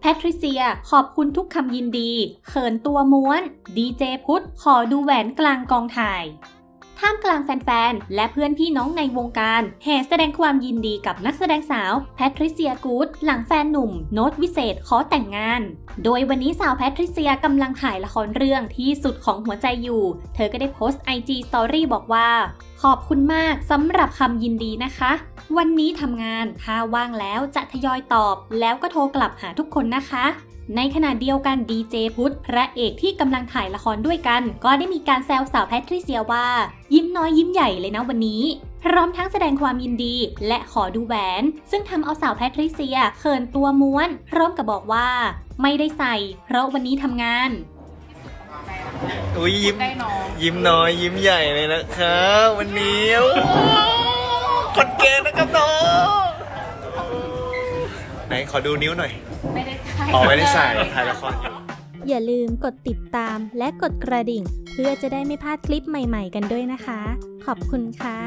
แพทริเซียขอบคุณทุกคำยินดี เขินตัวม้วน ดีเจพุทธขอดูแหวนกลางกองถ่ายท่ามกลางแฟนๆ และเพื่อนพี่น้องในวงการแห่แสดงความยินดีกับนักแสดงสาวแพทริเซียกูดหลังแฟนหนุ่ม โน้ตวิเศษขอแต่งงาน โดยวันนี้สาวแพทริเซียกำลังถ่ายละครเรื่องที่สุดของหัวใจอยู่ เธอก็ได้โพสต์ IG Story บอกว่า ขอบคุณมากสำหรับคำยินดีนะคะ วันนี้ทำงานถ้าว่างแล้วจะทยอยตอบ แล้วก็โทรกลับหาทุกคนนะคะ ในขณะเดียวกันดีเจพุทธพระเอกที่กำลังถ่ายละครด้วยกัน ก็ได้มีการแซวสาวแพทริเซียว่า ยิ้มน้อยยิ้มใหญ่เลยนะวันนี้ พร้อมทั้งแสดงความยินดีและขอดูแหวน ซึ่งทำเอาสาวแพทริเซียเขินตัวม้วน พร้อมกับบอกว่า ไม่ได้ใส่ เพราะวันนี้ทำงานอุ้ยยิ้ม ได้น้องยิ้มน้อยยิ้มใหญ่เลยนะครับ วันนี้โอ้ คนเก่งนะครับน้องไหนขอดูนิ้วหน่อยไม่ได้ใส่อ๋อไม่ได้ใส่ถ่ายละครอยู่ อย่าลืมกดติดตามและกดกระดิ่ง เพื่อจะได้ไม่พลาดคลิปใหม่ๆกันด้วยนะคะ ขอบคุณค่ะ